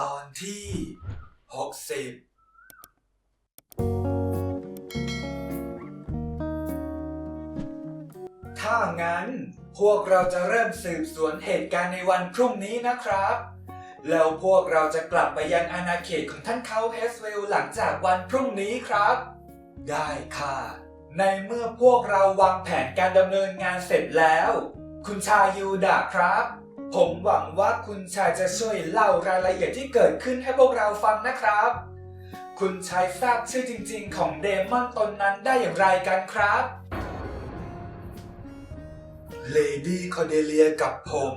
ตอนที่ 60ถ้างั้น พวกเราจะเริ่มสืบสวนเหตุการณ์ในวันพรุ่งนี้นะครับ แล้วพวกเราจะกลับไปยังอาณาเขตของท่านเขาเฮสเวลหลังจากวันพรุ่งนี้ครับ ได้ค่ะ ในเมื่อพวกเราวางแผนการดำเนินงานเสร็จแล้ว คุณชายยูดะครับ ผมหวังว่าคุณชายจะช่วยเล่ารายละเอียดที่เกิดขึ้นให้พวกเราฟังนะครับ คุณชายทราบชื่อจริง ๆ ของเดมอนตนนั้นได้อย่างไรกันครับเลดี้คอเดเลียกับผม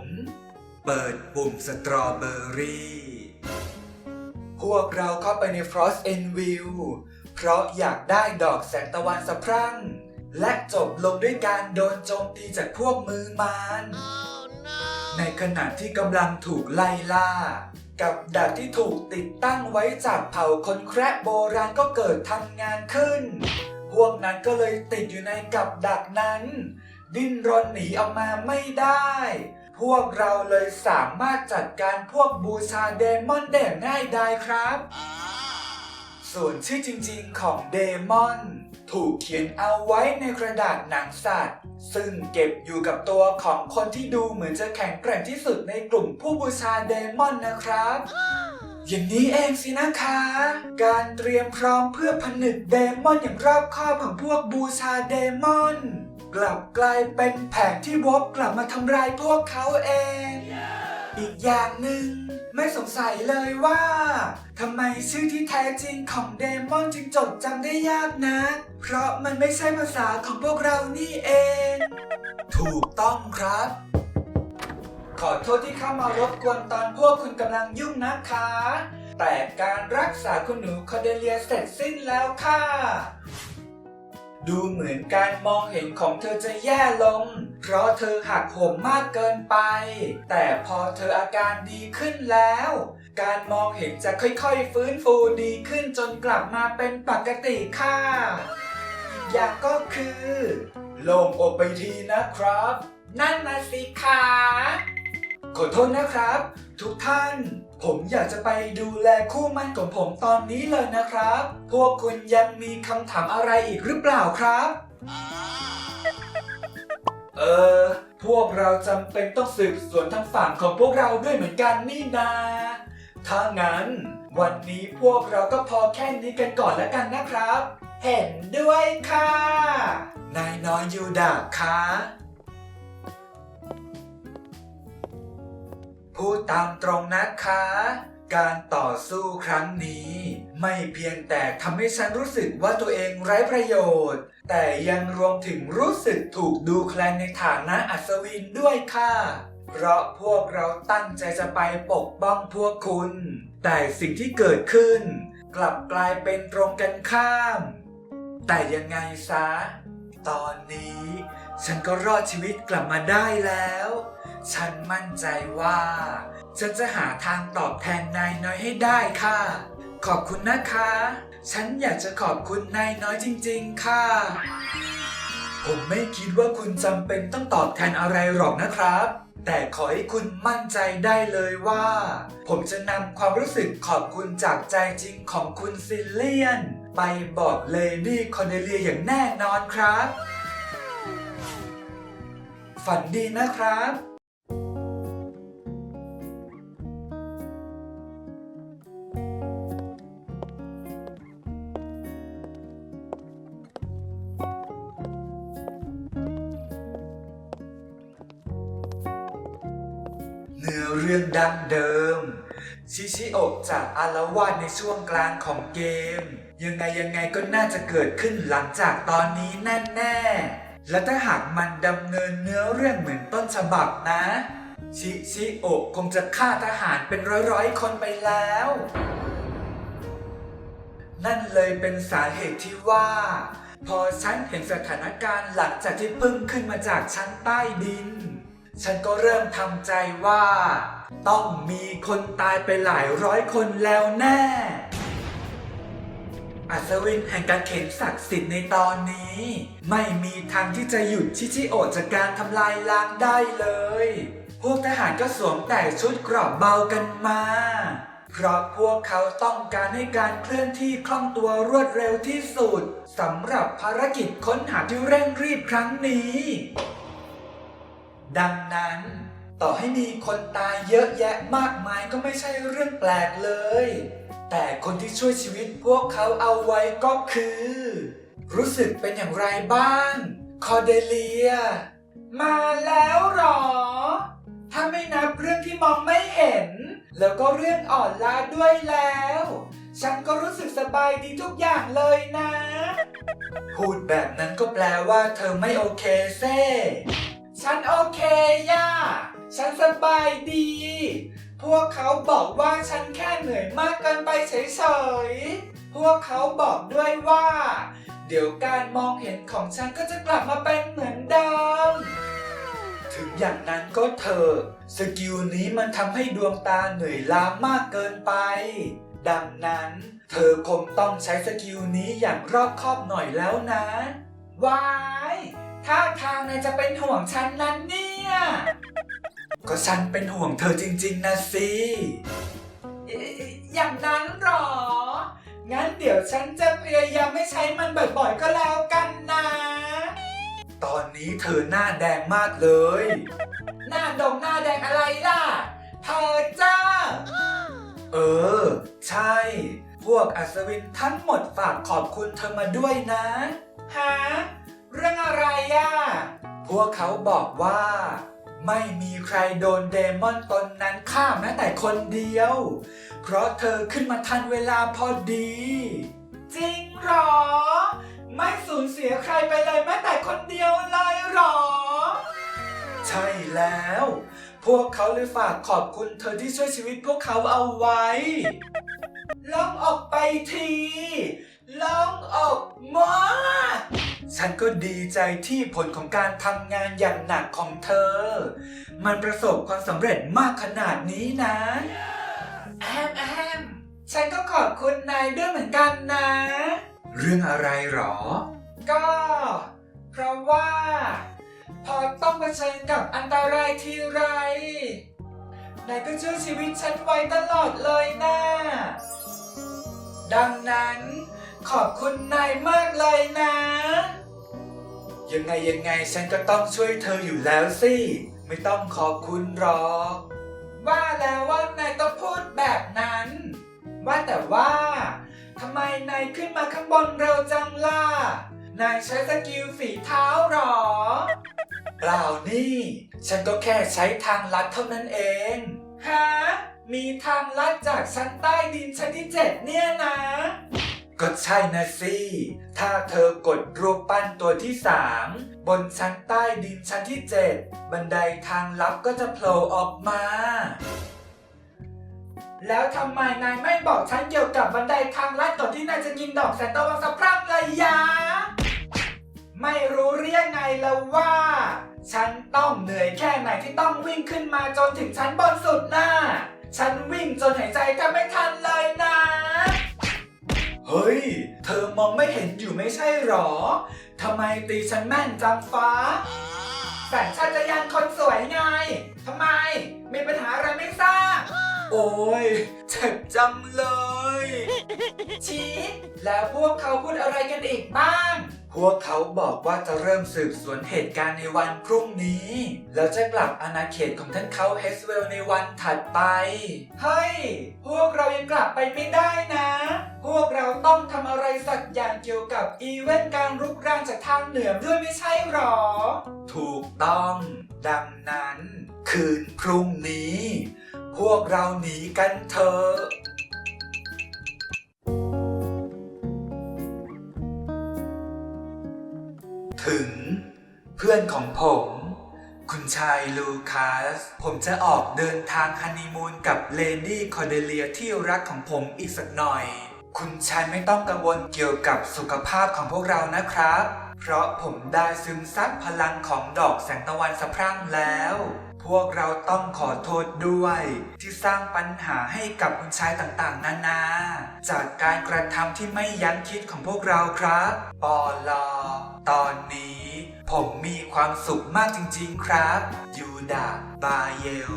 เปิดปุ่มสตรอเบอรี่ พวกเราเข้าไปใน Frost e n v i e w เพราะอยากได้ดอกแสงตะวันสะพรั่ง และจบลงด้วยการโดนโจมตีจากพวกมือมาร ในขณะที่กำลังถูกไล่ล่า กับดักที่ถูกติดตั้งไว้จากเผ่าคนแคระโบราณก็เกิดทำงานขึ้น พวกนั้นก็เลยติดอยู่ในกับดักนั้น ดิ้นรนหนีออกมาไม่ได้ พวกเราเลยสามารถจัดการพวกบูชาเดมอนได้งง่ายดายครับ ส่วนชื่อจริงๆของเดมอน ถูกเขียนเอาไว้ในกระดาษหนังสัตว์ ซึ่งเก็บอยู่กับตัวของคนที่ดูเหมือนจะแข็งแกร่งที่สุดในกลุ่มผู้บูชาเดมอนนะครับ อย่างนี้เองสินะคะ การเตรียมพร้อมเพื่อผนึกเดมอนอย่างรอบคอบของพวกบูชาเดมอน กลับกลายเป็นแผนที่วบกลับมาทำลายพวกเขาเอง อีกอย่างหนึ่งไม่สงสัยเลยว่าทำไมชื่อที่แท้จริงของเดมอนจึงจดจำได้ยากนะ เพราะมันไม่ใช่ภาษาของพวกเรานี่เอง ถูกต้องครับ ขอโทษที่เข้ามารบกวนตอนพวกคุณกำลังยุ่งนะคะ แต่การรักษาคุณหนูคอเดเลียเสร็จสิ้นแล้วค่ะ ดูเหมือนการมองเห็นของเธอจะแย่ลง เพราะเธอหักโหมมากเกินไป แต่พอเธออาการดีขึ้นแล้ว การมองเห็นจะค่อยๆ ฟื้นฟูดีขึ้นจนกลับมาเป็นปกติค่ะอีกอย่างก็คือโล่งอกไปทีนะครับ นั่นนะสิคะขอโทษนะครับ ทุกท่าน ผมอยากจะไปดูแลคู่มั่นของผมตอนนี้เลยนะครับ พวกคุณยังมีคำถามอะไรอีกหรือเปล่าครับ ออพวกเราจำเป็นต้องสืบสวนทางฝั่งของพวกเราด้วยเหมือนกันนี่นา ถ้างั้น วันนี้พวกเราก็พอแค่นี้กันก่อนแล้วกันนะครับ เห็นด้วยค่ะ นายน้อยยูดาคะพูดตามตรงนะคะ การต่อสู้ครั้งนี้ ไม่เพียงแต่ทำให้ฉันรู้สึกว่าตัวเองไร้ประโยชน์ แต่ยังรวมถึงรู้สึกถูกดูแคลนในฐานะอัศวินด้วยค่ะ เพราะพวกเราตั้งใจจะไปปกป้องพวกคุณ แต่สิ่งที่เกิดขึ้น กลับกลายเป็นตรงกันข้าม แต่ยังไงซะ ตอนนี้ ฉันก็รอดชีวิตกลับมาได้แล้ว ฉันมั่นใจว่า ฉันจะหาทางตอบแทนนายน้อยให้ได้ค่ะ ขอบคุณนะคะ ฉันอยากจะขอบคุณนายน้อยจริง ๆ ค่ะ ผมไม่คิดว่าคุณจำเป็นต้องตอบแทนอะไรหรอกนะครับ แต่ขอให้คุณมั่นใจได้เลยว่า ผมจะนำความรู้สึกขอบคุณจากใจจริงของคุณซิลเลียน ไปบอกเลดี้คอนเดเลียอย่างแน่นอนครับ ฝันดีนะครับ ดังเดิม ชิชิโอะจากอารวาสในช่วงกลางของเกม ยังไงยังไงก็น่าจะเกิดขึ้นหลังจากตอนนี้แน่ๆและถ้าหากมันดำเนินเนื้อเรื่องเหมือนต้นฉบับนะ ชิชิโอะคงจะฆ่าทหารเป็นร้อยๆ คนไปแล้ว นั่นเลยเป็นสาเหตุที่ว่า พอฉันเห็นสถานการณ์หลังจากที่เพิ่งขึ้นมาจากชั้นใต้ดินฉันก็เริ่มทำใจว่า ต้องมีคนตายไปหลายร้อยคนแล้วแน่ อัศวินแห่งการเข็นศักดิ์สิทธิ์ในตอนนี้ ไม่มีทางที่จะหยุดชิชิโอจากการทำลายล้างได้เลย พวกทหารก็สวมแต่ชุดกรอบเบากันมา เพราะพวกเขาต้องการให้การเคลื่อนที่คล่องตัวรวดเร็วที่สุดสำหรับภารกิจค้นหาที่เร่งรีบครั้งนี้ ดังนั้น ต่อให้มีคนตายเยอะแยะมากมายก็ไม่ใช่เรื่องแปลกเลย แต่คนที่ช่วยชีวิตพวกเขาเอาไว้ก็คือ รู้สึกเป็นอย่างไรบ้าง คอเดเลีย มาแล้วหรอ ถ้าไม่นับเรื่องที่มองไม่เห็น แล้วก็เรื่องอ่อนล้าด้วยแล้ว ฉันก็รู้สึกสบายดีทุกอย่างเลยนะ พูดแบบนั้นก็แปลว่าเธอไม่โอเคเซ่ฉันโอเคย่า ฉันสบายดี พวกเขาบอกว่าฉันแค่เหนื่อยมากเกินไปเฉยๆ พวกเขาบอกด้วยว่า เดี๋ยวการมองเห็นของฉันก็จะกลับมาเป็นเหมือนเดิม ถึงอย่างนั้นก็เถอะสกิลนี้มันทำให้ดวงตาเหนื่อยล้ามากเกินไป ดังนั้น เธอคงต้องใช้สกิลนี้อย่างรอบคอบหน่อยแล้วนะวายท่าทางนายจะเป็นห่วงฉันนั้นเนี่ย ก็ฉันเป็นห่วงเธอจริง ๆ นะสิ เอ๊ะอย่างนั้นหรอ งั้นเดี๋ยวฉันจะพยายามไม่ใช้มันบ่อยๆก็แล้วกันนะ ตอนนี้เธอหน้าแดงมากเลย หน้าดงหน้าแดงอะไรล่ะเธอจ้า เออ ใช่ พวกอัศวินทั้งหมดฝากขอบคุณเธอมาด้วยนะ ฮะ เรื่องอะไรอะ พวกเขาบอกว่า ไม่มีใครโดนเดมอนตนนั้นฆ่าแม้แต่คนเดียว เพราะเธอขึ้นมาทันเวลาพอดี จริงหรอ ไม่สูญเสียใครไปเลยแม้แต่คนเดียวเลยหรอ ใช่แล้ว พวกเขาเลยฝากขอบคุณเธอที่ช่วยชีวิตพวกเขาเอาไว้ลองออกไปทีลองออกมา ฉันก็ดีใจที่ผลของการทำงานอย่างหนักของเธอ มันประสบความสำเร็จมากขนาดนี้นะแอมแอมฉันก็ขอบคุณนายด้วยเหมือนกันนะ เรื่องอะไรหรอ ก็ เพราะว่า พอต้องเผชิญกับอันตรายทีไรนายก็ช่วยชีวิตฉันไว้ตลอดเลยนะ ดังนั้นขอบคุณนายมากเลยนะ ยังไงยังไงฉันก็ต้องช่วยเธออยู่แล้วสิ ไม่ต้องขอบคุณหรอก ว่าแล้วว่านายต้องพูดแบบนั้น ว่าแต่ว่าทำไมนายขึ้นมาข้างบนเร็วจังล่ะ นายใช้สกิลฝีเท้าหรอ เปล่านี่ ฉันก็แค่ใช้ทางลัดเท่านั้นเอง ฮะ มีทางลัดจากชั้นใต้ดินชั้นที่เจ็ดเนี่ยนะ ก็ใช่นะสิ ถ้าเธอกดรูปปั้นตัวที่สามบนชั้นใต้ดินชั้นที่เจ็ดบันไดทางลับก็จะโผล่ออกมา แล้วทำไมนายไม่บอกฉันเกี่ยวกับบันไดทางลัดก่อนที่นายจะกินดอกแสนตะวันสะพรั่งเลยยะไม่รู้เรียกไงแล้วว่า ฉันต้องเหนื่อยแค่ไหนที่ต้องวิ่งขึ้นมาจนถึงชั้นบนสุดน่ะ ฉันวิ่งจนหายใจแทบไม่ทันเลยนะ เฮ้ย เธอมองไม่เห็นอยู่ไม่ใช่หรอ ทำไมตีฉันแม่นจังฟ้าแต่ฉันจะยันคนสวยไง ทำไม มีปัญหาอะไรไม่ทราบ โอ้ยเจ็บจังเลย ชี้ แล้วพวกเขาพูดอะไรกันอีกบ้าง พวกเขาบอกว่าจะเริ่มสืบสวนเหตุการณ์ในวันพรุ่งนี้ แล้วจะกลับอาณาเขตของท่านเขาเฮสเวลในวันถัดไป เฮ้ย พวกเรายังกลับไปไม่ได้นะ พวกเราต้องทำอะไรสักอย่างเกี่ยวกับอีเวนต์การรุกรานจากทางเหนือด้วยไม่ใช่หรอ ถูกต้อง ดังนั้น คืนพรุ่งนี้ พวกเราหนีกันเถอะ อนของผม คุณชายลูคัส ผมจะออกเดินทางฮันนีมูนกับเลดี้คอเดเลียที่รักของผมอีกสักหน่อย คุณชายไม่ต้องกังวลเกี่ยวกับสุขภาพของพวกเรานะครับ เพราะผมได้ซึมซับพลังของดอกแสงตะวันสะพรั่งแล้ว พวกเราต้องขอโทษด้วย ที่สร้างปัญหาให้กับคุณชายต่างๆ นานา จากการกระทำที่ไม่ยั้งคิดของพวกเราครับ ปอลอ ผมมีความสุขมากจริง ๆ ครับ ยูดาบาเยล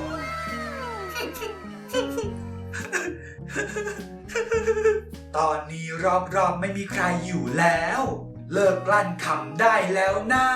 ตอนนี้รอบๆไม่มีใครอยู่แล้ว เลิกกลั้นขำได้แล้วนะ่า